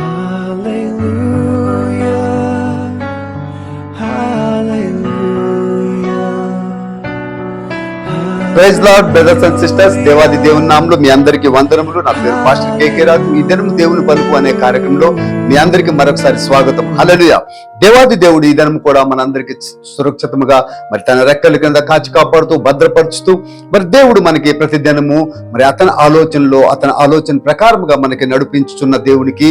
Hallelujah. Praise lord brothers and sisters దేవాది దేవుని నామంలో మీ అందరికి వందనములు. నా పేరు పాస్టర్ కేకే రాజు. ఈ దినం దేవుని పలుకు అనే కార్యక్రమంలో మీ అందరికి మరొకసారి స్వాగతం. హల్లెలూయా. దేవాది దేవుడు ఈ దినం కూడా మనందరికి సురక్షితముగా మరి తన రెక్కల కింద కాచి కాపాడుతూ భద్రపరుచుతూ మరి దేవుడు మనకి ప్రతి దినము మరి అతని ఆలోచనలో అతని ఆలోచన ప్రకారముగా మనకి నడిపించుచున్న దేవునికి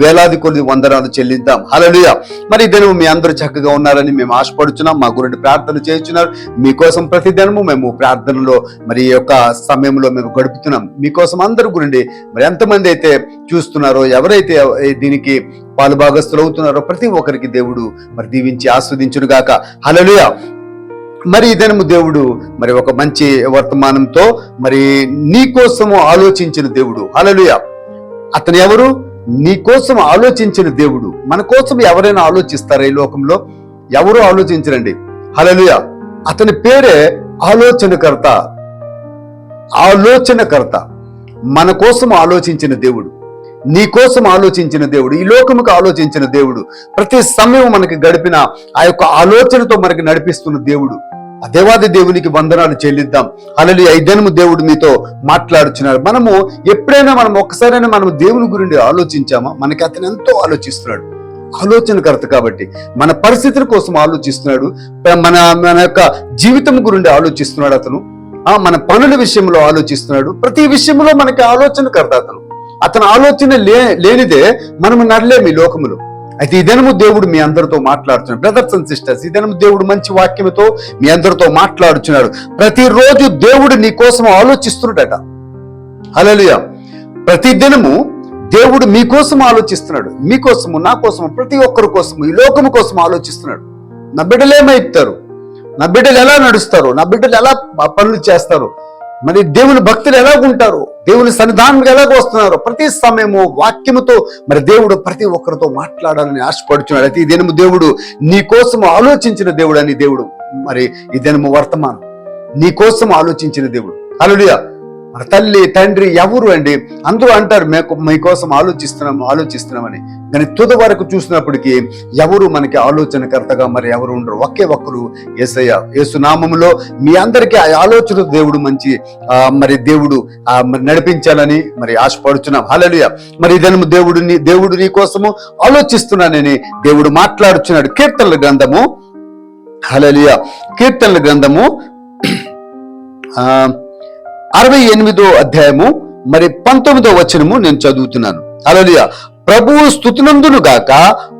వేలాది కొద్ది వందనాలు చెల్లిద్దాం. హల్లెలూయా. మరి ఈ దినము మీ అందరూ చక్కగా ఉన్నారని మేము ఆశపడుచున్నాం. మా గురించి ప్రార్థన చేస్తున్నారు మీకోసం ప్రతి దినము మేము ప్రార్థనలు మరి ఈ యొక్క సమయంలో మేము గడుపుతున్నాం. మీకోసం అందరి గురించి మరి ఎంతమంది అయితే చూస్తున్నారో ఎవరైతే దీనికి పాలు భాగస్తులు అవుతున్నారో ప్రతి ఒక్కరికి దేవుడు మరి దీవించి ఆస్వాదించును గాక హలలుయ మరి ఈ దినము దేవుడు మరి ఒక మంచి వర్తమానంతో మరి నీ కోసము ఆలోచించిన దేవుడు. హలలుయ అతను ఎవరు? నీ కోసం ఆలోచించిన దేవుడు. మన కోసం ఎవరైనా ఆలోచిస్తారా ఈ లోకంలో? ఎవరు ఆలోచించరండి? హలలుయ అతని పేరే ఆలోచనకర్త. ఆలోచనకర్త. మన కోసం ఆలోచించిన దేవుడు. నీ కోసం ఆలోచించిన దేవుడు. ఈ లోకముకు ఆలోచించిన దేవుడు. ప్రతి సమయం మనకి గడిపిన ఆ యొక్క ఆలోచనతో మనకి నడిపిస్తున్న దేవుడు. ఆ దేవాది దేవునికి వందనాలు చెల్లిద్దాం. అలలి ఐదనము దేవుడు మీతో మాట్లాడుచున్నాడు. మనము ఎప్పుడైనా మనం ఒక్కసారైనా మనం దేవుని గురించి ఆలోచించామా? మనకి అతను ఎంతో ఆలోచిస్తున్నాడు. ఆలోచనకర్త కాబట్టి మన పరిస్థితుల కోసం ఆలోచిస్తున్నాడు. మన మన యొక్క జీవితం గురించి ఆలోచిస్తున్నాడు అతను. ఆ మన పనుల విషయంలో ఆలోచిస్తున్నాడు. ప్రతి విషయంలో మనకి ఆలోచనకర్త అతను. అతని ఆలోచన లే లేనిదే మనము నడలేము ఈ లోకములో. అయితే ఈ దినము దేవుడు మీ అందరితో మాట్లాడుతున్నాడు. బ్రదర్స్ అండ్ సిస్టర్స్ ఈ దినము దేవుడు మంచి వాక్యముతో మీ అందరితో మాట్లాడుచున్నాడు. ప్రతిరోజు దేవుడు నీ కోసం ఆలోచిస్తున్నాడట. హల్లెలూయా ప్రతి దినము దేవుడు మీకోసం ఆలోచిస్తున్నాడు. మీకోసము నా కోసము ప్రతి ఒక్కరి కోసము ఈ లోకము కోసం ఆలోచిస్తున్నాడు. నా బిడ్డలు ఏమైపుతారు నా బిడ్డలు ఎలా నడుస్తారు? నా బిడ్డలు ఎలా పనులు చేస్తారు? మరి దేవుని భక్తులు ఎలా ఉంటారు దేవుని సన్నిధానం ఎలాగ వస్తున్నారు? ప్రతి సమయము వాక్యముతో మరి దేవుడు ప్రతి ఒక్కరితో మాట్లాడాలని ఆశపడుచున్నాడు. అయితే ఈ దినము దేవుడు నీ కోసం ఆలోచించిన దేవుడు అని దేవుడు మరి ఈ దినము వర్తమానం. నీ కోసం ఆలోచించిన దేవుడు. అలుడియా తల్లి తండ్రి ఎవరు అండి? అందరూ అంటారు మేము మీకోసం ఆలోచిస్తున్నాము ఆలోచిస్తున్నామని కానీ తుద వరకు చూసినప్పటికీ ఎవరు మనకి ఆలోచనకర్తగా మరి ఎవరు ఉండరు. ఒకే ఒక్కరు ఏసయ్య. యేసునామములో మీ అందరికీ ఆ ఆలోచన దేవుడు మంచి మరి దేవుడు మరి నడిపించాలని మరి ఆశపడుచున్నాం. హలలుయ మరి ఇదనము దేవుడిని దేవుడు నీ కోసము ఆలోచిస్తున్నానని దేవుడు మాట్లాడుచున్నాడు. కీర్తనల గ్రంథము హలలియ కీర్తనల గ్రంథము ఆ అరవై ఎనిమిదో అధ్యాయము మరి పంతొమ్మిదో వచనము నేను చదువుతున్నాను. అలలియ ప్రభువు స్థుతునందును గాక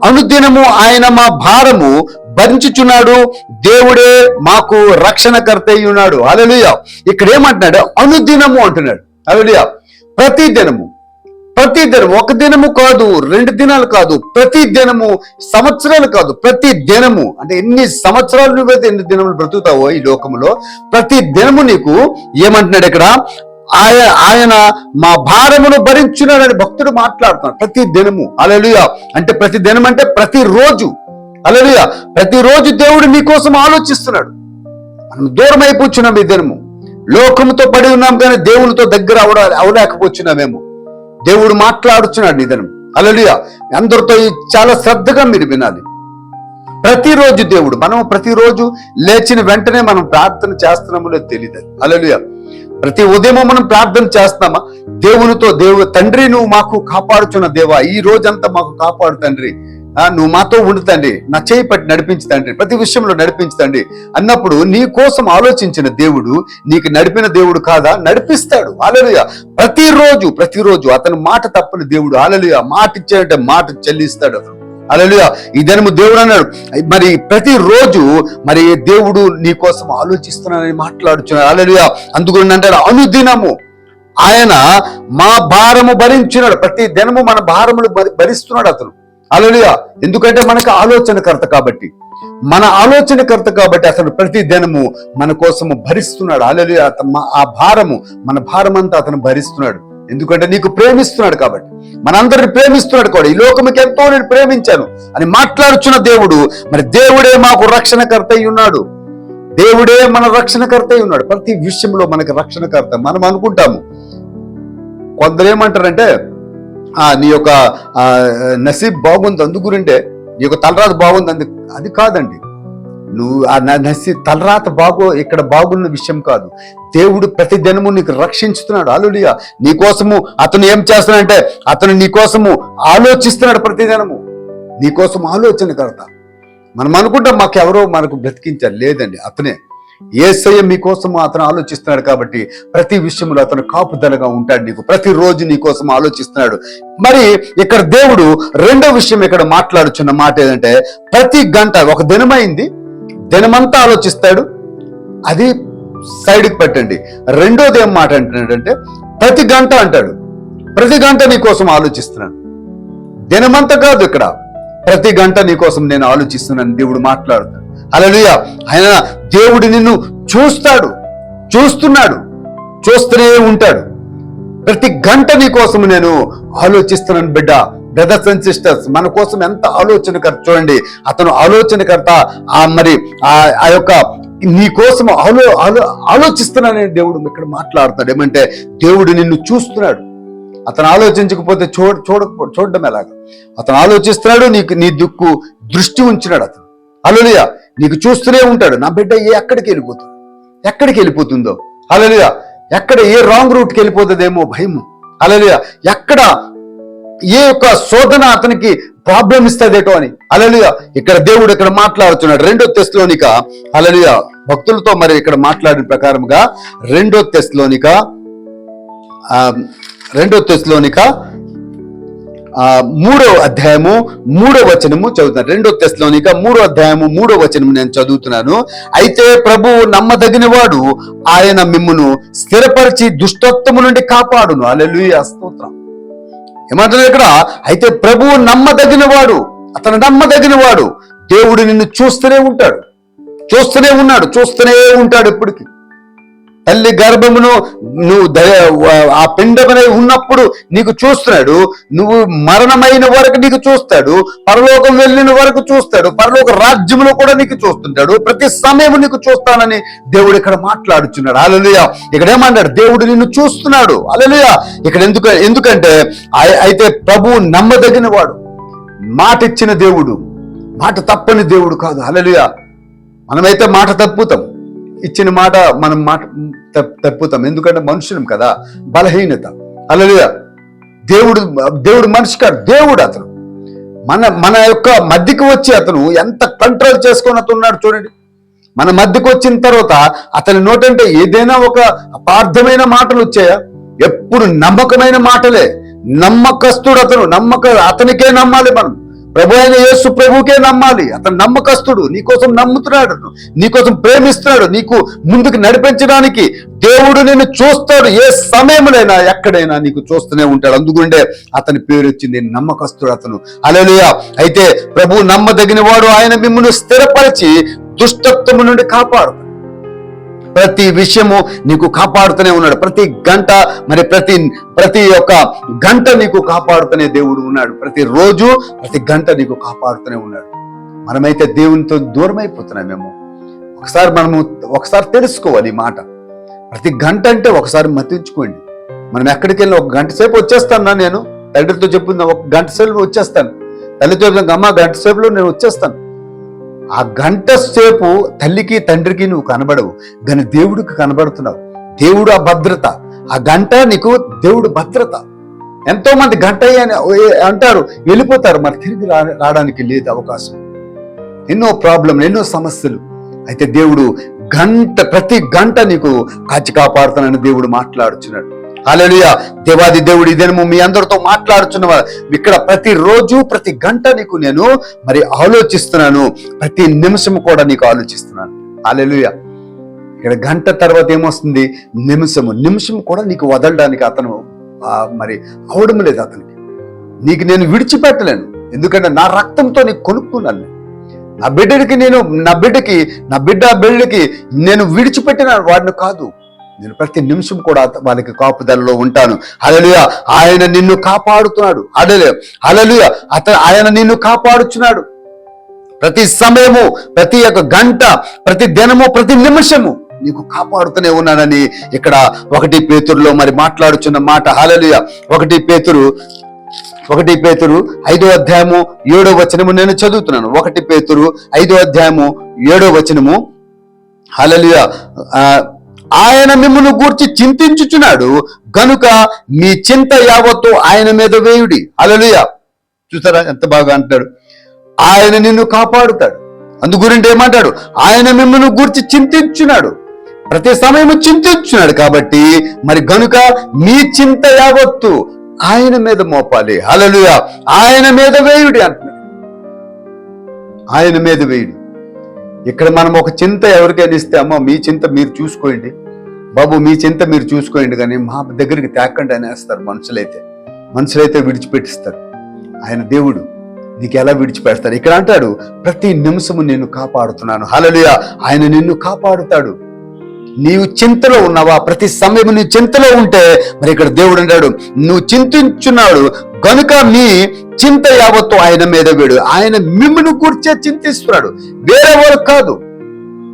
అనుదినము ఆయన మా భారము భరించుచున్నాడు దేవుడే మాకు రక్షణకర్త అయి ఉన్నాడు అలలియ ఇక్కడ ఏమంటున్నాడు? అనుదినము అంటున్నాడు. అలలియ ప్రతి దినము ప్రతి దినం ఒక దినము కాదు రెండు దినాలు కాదు ప్రతి దినము సంవత్సరాలు కాదు ప్రతి దినము. అంటే ఎన్ని సంవత్సరాలు నువ్వైతే ఎన్ని దినములు బ్రతుకుతావో ఈ లోకంలో ప్రతి దినము నీకు ఏమంటున్నాడు ఇక్కడ? ఆయన ఆయన మా భారమును భరించున్నాడని భక్తుడు మాట్లాడుతున్నాడు ప్రతి దినము. అలలుయ అంటే ప్రతి దినం అంటే ప్రతి రోజు. అలలుయ ప్రతి రోజు దేవుడు మీకోసం ఆలోచిస్తున్నాడు. మనం దూరం అయిపోతున్నాం ఈ దినము. లోకముతో పడి ఉన్నాం కానీ దేవునితో దగ్గర అవడ అవలేకపోతున్నామేమో దేవుడు మాట్లాడుచున్నాడు నిధనం అలలియ అందరితో చాలా శ్రద్ధగా మీరు వినాలి. ప్రతిరోజు దేవుడు మనం ప్రతిరోజు లేచిన వెంటనే మనం ప్రార్థన చేస్తున్నామో లేదు తెలియదు అలలియ ప్రతి ఉదయం మనం ప్రార్థన చేస్తున్నామా? దేవునితో దేవు తండ్రి నువ్వు మాకు కాపాడుచున్న దేవా. ఈ రోజంతా మాకు కాపాడు తండ్రి. నువ్వు మాతో ఉండుతండి నా చేయి పట్టి నడిపించుతండి ప్రతి విషయంలో నడిపించుతండి అన్నప్పుడు నీ కోసం ఆలోచించిన దేవుడు నీకు నడిపిన దేవుడు కాదా? నడిపిస్తాడు. ఆలలుయ ప్రతిరోజు ప్రతిరోజు అతని మాట తప్పని దేవుడు ఆలలుయ మాట ఇచ్చాడంటే మాట చెల్లిస్తాడు అతను. అలలుయ ఈ దినము దేవుడు అన్నాడు. మరి ప్రతిరోజు మరి దేవుడు నీ కోసం ఆలోచిస్తున్నానని మాట్లాడుచున్నాడు. అలలుయ అందుకని అంటాడు అనుదినము ఆయన మా భారము భరించినాడు. ప్రతి దినము మన భారములు భరిస్తున్నాడు అతను. అలలియా ఎందుకంటే మనకు ఆలోచనకర్త కాబట్టి. మన ఆలోచనకర్త కాబట్టి అతను ప్రతి దినము మన కోసము భరిస్తున్నాడు. అలలియా ఆ భారము మన భారం అంతా అతను భరిస్తున్నాడు. ఎందుకంటే నీకు ప్రేమిస్తున్నాడు కాబట్టి. మనందరిని ప్రేమిస్తున్నాడు కూడా. ఈ లోకముకి ఎంతో నేను ప్రేమించాను అని మాట్లాడుచున్న దేవుడు మరి దేవుడే మాకు రక్షణకర్త అయి ఉన్నాడు. దేవుడే మన రక్షణకర్త అయి ఉన్నాడు. ప్రతి విషయంలో మనకి రక్షణకర్త. మనం అనుకుంటాము. కొందరు ఏమంటారంటే నీ యొక్క ఆ, నసీబ్ బాగుంది అందుకురింటే నీ యొక్క తలరాత బాగుంది అందు అది కాదండి. నువ్వు ఆ న- నసి తలరాత బాగో ఇక్కడ బాగున్న విషయం కాదు. దేవుడు ప్రతి దినము నీకు రక్షించుతున్నాడు. అలులియా నీ కోసము అతను ఏం చేస్తున్నాడంటే అతను నీ కోసము ఆలోచిస్తున్నాడు ప్రతి దినము. నీ కోసం ఆలోచన కడతా. మనం అనుకుంటాం మాకెవరో మనకు బ్రతికించారు లేదండి అతనే. ఏసయ్య మీకోసం అతను ఆలోచిస్తున్నాడు కాబట్టి ప్రతి విషయంలో అతను కాపుదలగా ఉంటాడు నీకు. ప్రతిరోజు నీకోసం ఆలోచిస్తున్నాడు. మరి ఇక్కడ దేవుడు రెండో విషయం ఇక్కడ మాట్లాడుచున్న మాట ఏంటంటే ప్రతి గంట ఒక దినమైంది దినమంతా ఆలోచిస్తాడు అది సైడ్కి పెట్టండి. రెండోది ఏం మాట అంటున్నాడంటే ప్రతి గంట అంటాడు ప్రతి గంట నీకోసం ఆలోచిస్తున్నాను. దినమంతా కాదు ఇక్కడ ప్రతి గంట నీకోసం నేను ఆలోచిస్తున్నాను దేవుడు మాట్లాడుతాను అలలుయ ఆయన దేవుడు నిన్ను చూస్తాడు చూస్తున్నాడు చూస్తూనే ఉంటాడు. ప్రతి గంట నీ కోసం నేను ఆలోచిస్తున్నాను బిడ్డ. బ్రదర్స్ అండ్ సిస్టర్స్ మన కోసం ఎంత ఆలోచనకర్త చూడండి. అతను ఆలోచనకర్త ఆ మరి ఆ ఆ యొక్క నీ కోసం ఆలో ఆలో ఆలోచిస్తున్నానని దేవుడు ఇక్కడ మాట్లాడుతున్నాడు ఏమంటే దేవుడు నిన్ను చూస్తున్నాడు. అతను ఆలోచించకపోతే చూడ చూడ చూడడం ఎలాగా? అతను ఆలోచిస్తున్నాడు నీకు నీ దిక్కు దృష్టి ఉంచినాడు అతను. అలోలియా నీకు చూస్తూనే ఉంటాడు. నా బిడ్డ ఏ ఎక్కడికి వెళ్ళిపోతుంది? ఎక్కడికి వెళ్ళిపోతుందో? అలలియా ఎక్కడ ఏ రాంగ్ రూట్కి వెళ్ళిపోతుందేమో భయము. అలలియా ఎక్కడ ఏ యొక్క శోధన అతనికి ప్రాబ్లం ఇస్తుందేటో అని. అలలియా ఇక్కడ దేవుడు ఇక్కడ మాట్లాడుతున్నాడు. రెండో తెస్లోనిక అలలియా భక్తులతో మరి ఇక్కడ మాట్లాడిన ప్రకారముగా రెండో తెస్లోనిక రెండో తెస్లోనిక మూడో అధ్యాయము మూడో వచనము చదువుతున్నాను రెండో తెస్లోనిక మూడో అధ్యాయము మూడో వచనము నేను చదువుతున్నాను. అయితే ప్రభువు నమ్మదగిన వాడు ఆయన మిమ్మును స్థిరపరిచి దుష్టత్వము నుండి కాపాడును. అలెలుయ స్తోత్రం. ఏమంటారు ఇక్కడ? అయితే ప్రభువు నమ్మదగిన వాడు అతను నమ్మదగిన వాడు దేవుడు నిన్ను చూస్తూనే ఉంటాడు. చూస్తూనే ఉన్నాడు చూస్తూనే ఉంటాడు ఎప్పటికీ తల్లి గర్భమును నువ్వు ఆ పిండమనే ఉన్నప్పుడు నీకు చూస్తున్నాడు. నువ్వు మరణమైన వరకు నీకు చూస్తాడు. పరలోకం వెళ్ళిన వరకు చూస్తాడు. పరలోక రాజ్యములో కూడా నీకు చూస్తుంటాడు. ప్రతి సమయం నీకు చూస్తానని దేవుడు ఇక్కడ మాట్లాడుచున్నాడు. అలలుయ ఇక్కడ ఏమన్నాడు దేవుడు నిన్ను చూస్తున్నాడు. అలలుయ ఇక్కడ ఎందుకు ఎందుకంటే అయితే ప్రభువు నమ్మదగిన వాడు మాట ఇచ్చిన దేవుడు. మాట తప్పని దేవుడు కాదు. అలలుయ మనమైతే మాట తప్పుతాం. ఇచ్చిన మాట మనం మాట తప్పుతాం. ఎందుకంటే మనుషులం కదా. బలహీనత. అలా దేవుడు దేవుడు మనిషి కాదు. దేవుడు అతను. మన మన యొక్క మధ్యకి వచ్చి అతను ఎంత కంట్రోల్ చేసుకొని అతనున్నాడు చూడండి. మన మధ్యకి వచ్చిన తర్వాత అతని నోటంటే ఏదైనా ఒక అపార్థమైన మాటలు వచ్చాయా? ఎప్పుడు నమ్మకమైన మాటలే. నమ్మకస్తుడు అతను. నమ్మక అతనికే నమ్మాలి మనం. ప్రభు అయిన యేసు ప్రభుకే నమ్మాలి. అతను నమ్మకస్తుడు. నీకోసం నమ్ముతున్నాడు నీకోసం ప్రేమిస్తున్నాడు. నీకు ముందుకు నడిపించడానికి దేవుడు నిన్ను చూస్తాడు. ఏ సమయంలోనైనా ఎక్కడైనా నీకు చూస్తూనే ఉంటాడు. అందుకుంటే అతని పేరు వచ్చింది నమ్మకస్తుడు అతను. అలలియ అయితే ప్రభు నమ్మదగిన వాడు ఆయన మిమ్మల్ని స్థిరపరిచి దుష్టత్వము నుండి కాపాడు. ప్రతి విషయము నీకు కాపాడుతూనే ఉన్నాడు. ప్రతి గంట మరి ప్రతి ప్రతి ఒక్క గంట నీకు కాపాడుతూనే దేవుడు ఉన్నాడు. ప్రతి రోజు ప్రతి గంట నీకు కాపాడుతూనే ఉన్నాడు. మనమైతే దేవునితో దూరం అయిపోతున్నాం మేము. ఒకసారి మనము ఒకసారి తెలుసుకోవాలి ఈ మాట. ప్రతి గంట అంటే ఒకసారి మతించుకోండి. మనం ఎక్కడికి వెళ్ళిన ఒక గంట సేపు వచ్చేస్తాను నేను? తండ్రితో చెప్పింది ఒక గంట సేపు వచ్చేస్తాను. తల్లితో అమ్మ గంట సేపులో నేను వచ్చేస్తాను. ఆ గంట సేపు తల్లికి తండ్రికి నువ్వు కనబడవు. కానీ దేవుడికి కనబడుతున్నావు. దేవుడు ఆ భద్రత. ఆ గంట నీకు దేవుడు భద్రత. ఎంతో మంది గంట అని అంటారు. వెళ్ళిపోతారు మరి తిరిగి రా- రావడానికి లేదు అవకాశం. ఎన్నో ప్రాబ్లం ఎన్నో సమస్యలు. అయితే దేవుడు గంట ప్రతి గంట నీకు కాచి కాపాడుతానని దేవుడు మాట్లాడుచున్నాడు. అలలుయ దేవాది దేవుడి ఇదేమో మీ అందరితో మాట్లాడుచున్నవారు. ఇక్కడ ప్రతి రోజు ప్రతి గంట నీకు నేను మరి ఆలోచిస్తున్నాను. ప్రతి నిమిషం కూడా నీకు ఆలోచిస్తున్నాను. అలలుయ ఇక్కడ గంట తర్వాత ఏమొస్తుంది? నిమిషము. నిమిషం కూడా నీకు వదలడానికి అతను మరి అవడం లేదు అతనికి. నీకు నేను విడిచిపెట్టలేను. ఎందుకంటే నా రక్తంతో నీకు కొనుక్కున్నాను నా బిడ్డకి నేను నా బిడ్డకి నా బిడ్డ బిడ్డకి నేను విడిచిపెట్టిన వాడిని కాదు. నేను ప్రతి నిమిషం కూడా వాళ్ళకి కాపుదలలో ఉంటాను. అలలుయ ఆయన నిన్ను కాపాడుతున్నాడు. అడలే అలలుయ అత ఆయన నిన్ను కాపాడుచున్నాడు. ప్రతి సమయము ప్రతి ఒక్క గంట ప్రతి దినము ప్రతి నిమిషము నీకు కాపాడుతూనే ఉన్నానని ఇక్కడ ఒకటి పేతురులో మరి మాట్లాడుచున్న మాట. హలలుయ ఒకటి పేతురు ఒకటి పేతురు ఐదో అధ్యాయము ఏడో వచనము నేను చదువుతున్నాను. ఒకటి పేతురు ఐదో అధ్యాయము ఏడో వచనము. హల్లెలూయా. ఆ, ఆయన మిమ్మల్ని గూర్చి చింతించుచున్నాడు. గనుక మీ చింత యావత్తు ఆయన మీద వేయుడి. అలలుయ చూసారా ఎంత బాగా అంటాడు ఆయన నిన్ను కాపాడుతాడు. అందు గురించి ఏమంటాడు? ఆయన మిమ్మల్ని గూర్చి చింతించున్నాడు. ప్రతి సమయము చింతించున్నాడు కాబట్టి మరి గనుక మీ చింత యావత్తు ఆయన మీద మోపాలి. అలలుయ ఆయన మీద వేయుడి అంటున్నాడు. ఆయన మీద వేయుడి. ఇక్కడ మనం ఒక చింత ఎవరికైనా ఇస్తే అమ్మ మీ చింత మీరు చూసుకోండి. బాబు మీ చింత మీరు చూసుకోండి కానీ మా దగ్గరికి తేకండి అనేస్తారు మనుషులైతే. మనుషులైతే విడిచిపెట్టిస్తారు. ఆయన దేవుడు నీకు ఎలా విడిచిపెడతాడు? ఇక్కడ అంటాడు ప్రతి నిమిషము నేను కాపాడుతున్నాను. హల్లెలూయా! ఆయన నిన్ను కాపాడుతాడు. నీవు చింతలో ఉన్నావా? ప్రతి సమయం నీ చింతలో ఉంటే మరి ఇక్కడ దేవుడు అంటాడు నువ్వు చింతించున్నాడు గనుక మీ చింత యావత్తు ఆయన మీద వేడు. ఆయన మిమ్మల్ని కూర్చే చింతిస్తున్నాడు. వేరే వారు కాదు.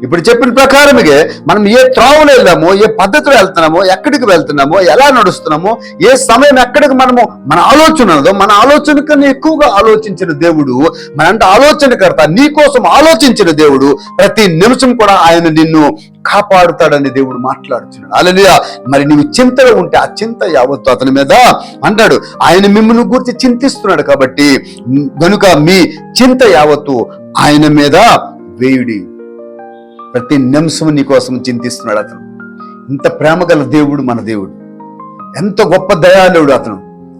ఇప్పుడు చెప్పిన ప్రకారమే మనం ఏ త్రావులో వెళ్ళామో ఏ పద్ధతిలో వెళ్తున్నామో ఎక్కడికి వెళ్తున్నామో ఎలా నడుస్తున్నామో ఏ సమయం ఎక్కడికి మనము మన ఆలోచన మన ఆలోచన కన్నా ఎక్కువగా ఆలోచించిన దేవుడు మన అంటే ఆలోచనకర్త నీ కోసం ఆలోచించిన దేవుడు ప్రతి నిమిషం కూడా ఆయన నిన్ను కాపాడుతాడని దేవుడు మాట్లాడుతున్నాడు అలలియా మరి నీవు చింతలో ఉంటే ఆ చింత యావత్తు అతని మీద అంటాడు. ఆయన మిమ్మల్ని గురించి చింతిస్తున్నాడు కాబట్టి గనుక మీ చింత యావత్తు ఆయన మీద వేయుడి. ప్రతి నిమిషం నీ కోసం చింతిస్తున్నాడు అతను. ఇంత ప్రేమ గల దేవుడు మన దేవుడు. ఎంత గొప్ప దయాళుడు అతను.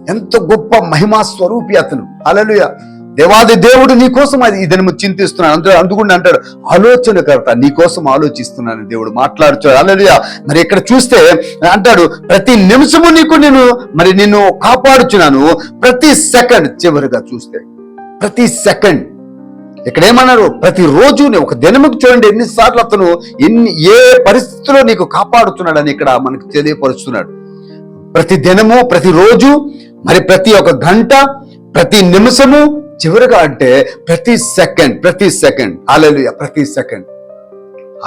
ఎంత గొప్ప మహిమా స్వరూపి అతను. అలలుయ దేవాది దేవుడు నీ కోసం అది ఇదని చింతిస్తున్నాడు. అందులో అందుకుండా అంటాడు ఆలోచనకర్త నీ కోసం ఆలోచిస్తున్నాను దేవుడు. మాట్లాడుచాడు అలలుయ మరి ఇక్కడ చూస్తే అంటాడు ప్రతి నిమిషము నీకు నేను మరి నిన్ను కాపాడుచున్నాను. ప్రతి సెకండ్ చివరిగా చూస్తే ప్రతి సెకండ్ ఇక్కడ ఏమన్నారు ప్రతిరోజు నీ ఒక దినముకు చూడండి ఎన్నిసార్లు అతను ఎన్ని ఏ పరిస్థితిలో నీకు కాపాడుతున్నాడని ఇక్కడ మనకు తెలియపరుస్తున్నాడు. ప్రతి దినము ప్రతిరోజు మరి ప్రతి ఒక్క గంట ప్రతి నిమిషము చివరిగా అంటే ప్రతి సెకండ్ ప్రతి సెకండ్ అలెలుయ ప్రతి సెకండ్.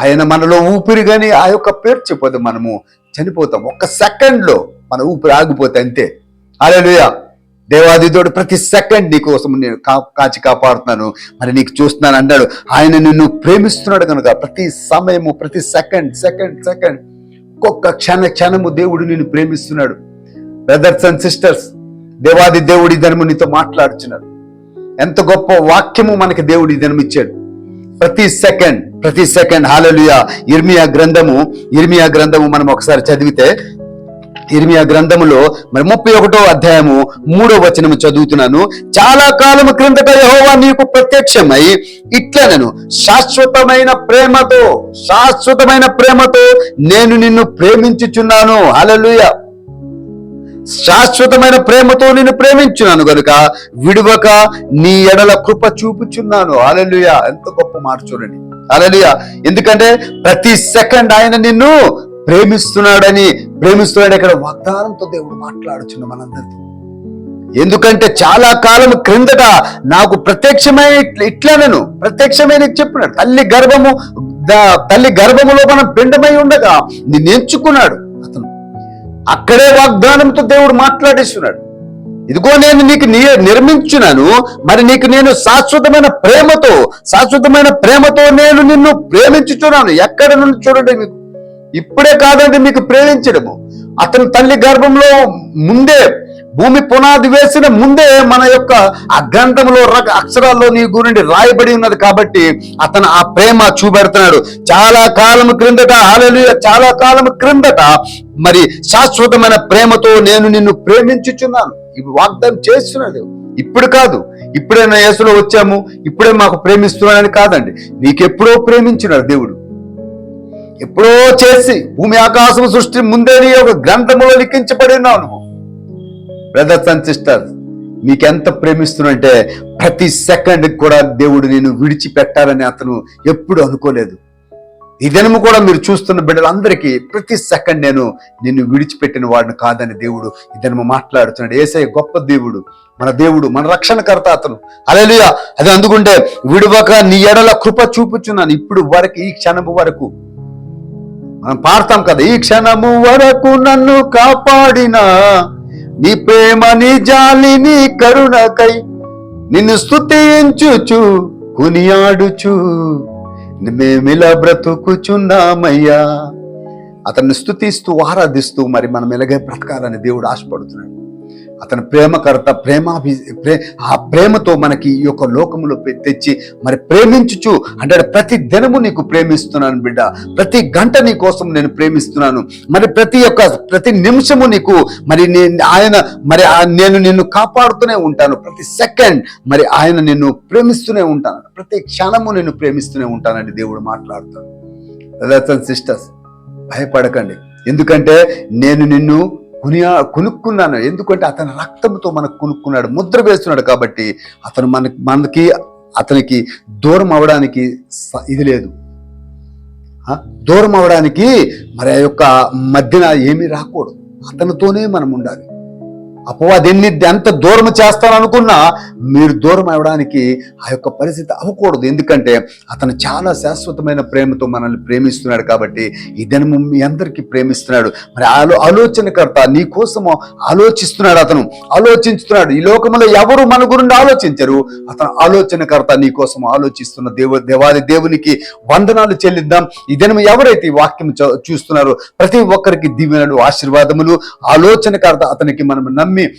ఆయన మనలో ఊపిరి కానీ ఆ యొక్క పేరు చెప్పదు మనము. చనిపోతాం. ఒక్క సెకండ్లో మన ఊపిరి ఆగిపోతే అంతే. అలెలుయ దేవాదితోడు ప్రతి సెకండ్ నీ కోసం నేను కా- కాచి కాపాడుతున్నాను. మరి నీకు చూస్తున్నాను అన్నాడు ఆయన నిన్ను ప్రేమిస్తున్నాడు కనుక ప్రతి సమయము ప్రతి సెకండ్ సెకండ్ సెకండ్ ఒక్కొక్క క్షణ క్షణము దేవుడు నిన్ను ప్రేమిస్తున్నాడు. బ్రదర్స్ అండ్ సిస్టర్స్ దేవాది దేవుడి ధనము నీతో మాట్లాడుచున్నాడు ఎంత గొప్ప వాక్యము మనకి దేవుడి దినం ఇచ్చాడు. ప్రతి సెకండ్ ప్రతి సెకండ్ హాలలుయా ఇర్మియా గ్రంథము ఇర్మియా గ్రంథము మనం ఒకసారి చదివితే ఇర్మియా గ్రంథములో మరి ముప్పై ఒకటో అధ్యాయము మూడో వచనము చదువుతున్నాను. చాలా కాలము క్రిందట యహోవా నీకు ప్రత్యక్షమై ఇట్లనను శాశ్వతమైన ప్రేమతో శాశ్వతమైన ప్రేమతో నేను నిన్ను ప్రేమించుచున్నాను. హల్లెలూయా. శాశ్వతమైన ప్రేమతో నిన్ను ప్రేమించున్నాను గనుక విడువక నీ ఎడల కృప చూపుచున్నాను. అలలుయ ఎంత గొప్ప మాట చూడండి. అలలుయ ఎందుకంటే ప్రతి సెకండ్ ఆయన నిన్ను ప్రేమిస్తున్నాడని ప్రేమిస్తున్నాడు ఇక్కడ వాగ్దానంతో దేవుడు మాట్లాడుచున్న మనందరితో. ఎందుకంటే చాలా కాలం క్రిందట నాకు ప్రత్యక్షమైన ఇట్లనను ప్రత్యక్షమైన చెప్పినాడు తల్లి గర్భము తల్లి గర్భములో మనం పిండమై ఉండగా నిన్ను ఎంచుకున్నాడు అతను. అక్కడే వాగ్దానంతో దేవుడు మాట్లాడేస్తున్నాడు. ఇదిగో నేను నీకు నిర్మించున్నాను మరి నీకు నేను శాశ్వతమైన ప్రేమతో శాశ్వతమైన ప్రేమతో నేను నిన్ను ప్రేమించుచున్నాను. ఎక్కడ నుండి చూడండి మీకు? ఇప్పుడే కాదండి మీకు ప్రేమించడము. అతని తల్లి గర్భంలో ముందే భూమి పునాది వేసిన ముందే మన యొక్క ఆ గ్రంథంలో అక్షరాల్లో నీ గురించి రాయబడి ఉన్నది కాబట్టి అతను ఆ ప్రేమ చూపెడుతున్నాడు. చాలా కాలం క్రిందట ఆలలు చాలా కాలం క్రిందట మరి శాశ్వతమైన ప్రేమతో నేను నిన్ను ప్రేమించుచున్నాను. ఇవి వాగ్దానం చేస్తున్నాడు. ఇప్పుడు కాదు ఇప్పుడే నా యేసులో వచ్చాము. ఇప్పుడే మాకు ప్రేమిస్తున్నాడని కాదండి. నీకెప్పుడో ప్రేమించినాడు దేవుడు. ఎప్పుడో చేసి భూమి ఆకాశం సృష్టి ముందే నీ ఒక గ్రంథములో లిఖించబడి నువ్వు. బ్రదర్స్ అండ్ సిస్టర్స్ నీకెంత ప్రేమిస్తున్నంటే ప్రతి సెకండ్ కూడా దేవుడు నేను విడిచిపెట్టాలని అతను ఎప్పుడు అనుకోలేదు. ఈ దినము కూడా మీరు చూస్తున్న బిడ్డలందరికీ ప్రతి సెకండ్ నేను నిన్ను విడిచిపెట్టిన వాడిని కాదని దేవుడు ఈ దినము మాట్లాడుతున్నాడు. ఏసే గొప్ప దేవుడు మన దేవుడు మన రక్షణకర్త అతను. అలలియా అది అందుకుంటే విడువక నీ ఎడల కృప చూపుచున్నాను. ఇప్పుడు వరకు ఈ క్షణము వరకు మనం పాడతాం కదా ఈ క్షణము వరకు నన్ను కాపాడిన నీ ప్రేమ నీ జాలి నీ కరుణకై నిన్ను స్తుతించుచు కునియాడుచు మేమిలా బ్రతుకుచున్నామయ్యా. అతన్ని స్థుతిస్తూ ఆరాధిస్తూ మరి మనం ఎలాగే బ్రతకాలని దేవుడు ఆశపడుతున్నాడు. అతని ప్రేమకర్త ప్రేమాభి ప్రే ఆ ప్రేమతో మనకి ఈ యొక్క లోకములో తెచ్చి మరి ప్రేమించుచు. అంటే ప్రతి దినము నీకు ప్రేమిస్తున్నాను బిడ్డ. ప్రతి గంట నీ కోసం నేను ప్రేమిస్తున్నాను. మరి ప్రతి యొక్క ప్రతి నిమిషము నీకు మరి ఆయన మరి ఆ- నేను నిన్ను కాపాడుతూనే ఉంటాను. ప్రతి సెకండ్ మరి ఆయన నిన్ను ప్రేమిస్తూనే ఉంటాను. ప్రతి క్షణము నేను ప్రేమిస్తూనే ఉంటానని దేవుడు మాట్లాడుతాడు. బ్రదర్స్ అండ్ సిస్టర్స్ భయపడకండి. ఎందుకంటే నేను నిన్ను కొనియా కొనుక్కున్నాను. ఎందుకంటే అతని రక్తంతో మనకు కొనుక్కున్నాడు. ముద్ర వేస్తున్నాడు కాబట్టి అతను మన మనకి అతనికి దూరం అవడానికి స- ఇది లేదు. దూరం అవడానికి మరి ఆ యొక్క మధ్యన ఏమీ రాకూడదు. అతనితోనే మనం ఉండాలి. అపవాది ఎంత దూరం చేస్తాననుకున్నా మీరు దూరం అవడానికి ఆ యొక్క పరిస్థితి అవ్వకూడదు. ఎందుకంటే అతను చాలా శాశ్వతమైన ప్రేమతో మనల్ని ప్రేమిస్తున్నాడు కాబట్టి ఇదను మీ అందరికీ ప్రేమిస్తున్నాడు. మరి ఆలో ఆలోచనకర్త నీ కోసము ఆలోచిస్తున్నాడు అతను. ఆలోచిస్తున్నాడు ఈ లోకంలో ఎవరు మన గురించి ఆలోచించరు. అతను ఆలోచనకర్త నీ కోసం ఆలోచిస్తున్న దేవ దేవాది దేవునికి వందనాలు చెల్లిద్దాం. ఈ ఎవరైతే ఈ వాక్యం చూస్తున్నారో ప్రతి ఒక్కరికి దీవెనలు ఆశీర్వాదములు ఆలోచనకర్త అతనికి మనం నమ్మి మరి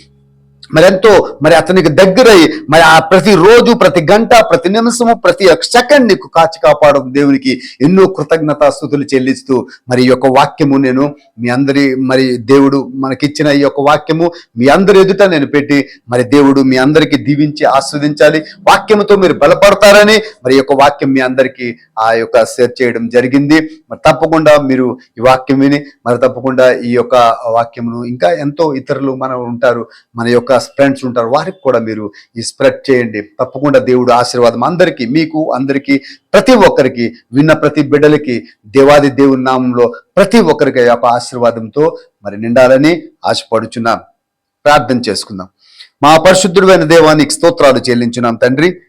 ఎంతో మరి అతనికి దగ్గరై మరి ఆ ప్రతి రోజు ప్రతి గంట ప్రతి నిమిషము ప్రతి ఒక్క సెకండ్ నీకు కాచి కాపాడడం దేవునికి ఎన్నో కృతజ్ఞతా స్థుతులు చెల్లిస్తూ మరి ఈ యొక్క వాక్యము నేను మీ అందరి మరి దేవుడు మనకిచ్చిన ఈ యొక్క వాక్యము మీ అందరి ఎదుట నేను పెట్టి మరి దేవుడు మీ అందరికీ దీవించి ఆస్వాదించాలి. వాక్యముతో మీరు బలపడతారని మరి యొక్క వాక్యం మీ అందరికీ ఆ యొక్క షేర్ చేయడం జరిగింది. మరి తప్పకుండా మీరు ఈ వాక్యం విని మరి తప్పకుండా ఈ యొక్క వాక్యమును ఇంకా ఎంతో ఇతరులు మన ఉంటారు మన యొక్క ఫ్రెండ్స్ ఉంటారు. వారికి కూడా మీరు ఈ స్ప్రెడ్ చేయండి. తప్పకుండా దేవుడు ఆశీర్వాదం. అందరికీ మీకు అందరికీ ప్రతి ఒక్కరికి విన్న ప్రతి బిడ్డలకి దేవాది దేవుని నామంలో ప్రతి ఒక్కరికి యొక్క ఆశీర్వాదంతో మరి నిండాలని ఆశపడుచున్నాం. ప్రార్థన చేసుకుందాం. మా పరిశుద్ధుడైన దేవానికి స్తోత్రాలు చెల్లించున్నాం తండ్రి.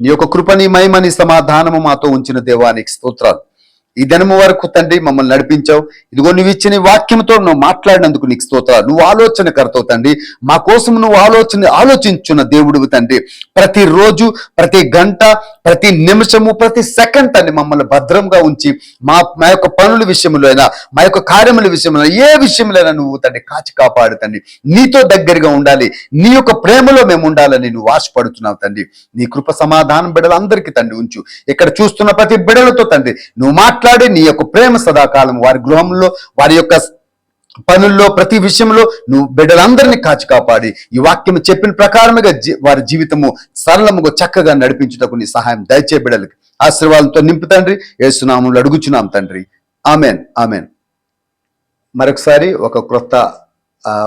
నీ యొక్క కృపని మహిమని సమాధానము మాతో ఉంచిన దేవానికి స్తోత్రాలు. ఈ దినము వరకు తండ్రి మమ్మల్ని నడిపించావు. ఇదిగో నువ్వు ఇచ్చిన వాక్యంతో నువ్వు మాట్లాడినందుకు నీకు స్తోత్రాలు. నువ్వు ఆలోచన కర్తవు తండ్రి. మా కోసం నువ్వు ఆలోచన ఆలోచించున్న దేవుడివి తండ్రి. ప్రతి రోజు ప్రతి గంట ప్రతి నిమిషము ప్రతి సెకండ్ తండ్రి మమ్మల్ని భద్రంగా ఉంచి మా మా యొక్క పనుల విషయంలో అయినా మా యొక్క కార్యముల విషయంలో ఏ విషయంలో అయినా నువ్వు తండ్రి కాచి కాపాడు తండ్రి. నీతో దగ్గరగా ఉండాలి. నీ యొక్క ప్రేమలో మేము ఉండాలని నువ్వు ఆశపడుతున్నావు తండ్రి. నీ కృప సమాధానం బిడలందరికీ తండ్రి ఉంచు. ఇక్కడ చూస్తున్న ప్రతి బిడలతో తండ్రి నువ్వు మాట్లాడి నీ యొక్క ప్రేమ సదాకాలం వారి గృహంలో వారి యొక్క పనుల్లో ప్రతి విషయంలో నువ్వు బిడ్డలందరినీ కాచి కాపాడి. ఈ వాక్యం చెప్పిన ప్రకారముగా వారి జీవితము సరళముగా చక్కగా నడిపించుటకు నీ సహాయం దయచే బిడ్డలకి ఆశీర్వాదంతో నింపు తండ్రి. ఏసునామంలో అడుగుచున్నాం తండ్రి. Amen amen. మరొకసారి ఒక క్రొత్త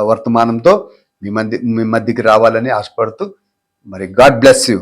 వర్తమానంతో మీ మధ్య మీ మధ్యకి రావాలని ఆశపడుతూ మరి గాడ్ బ్లెస్ యూ.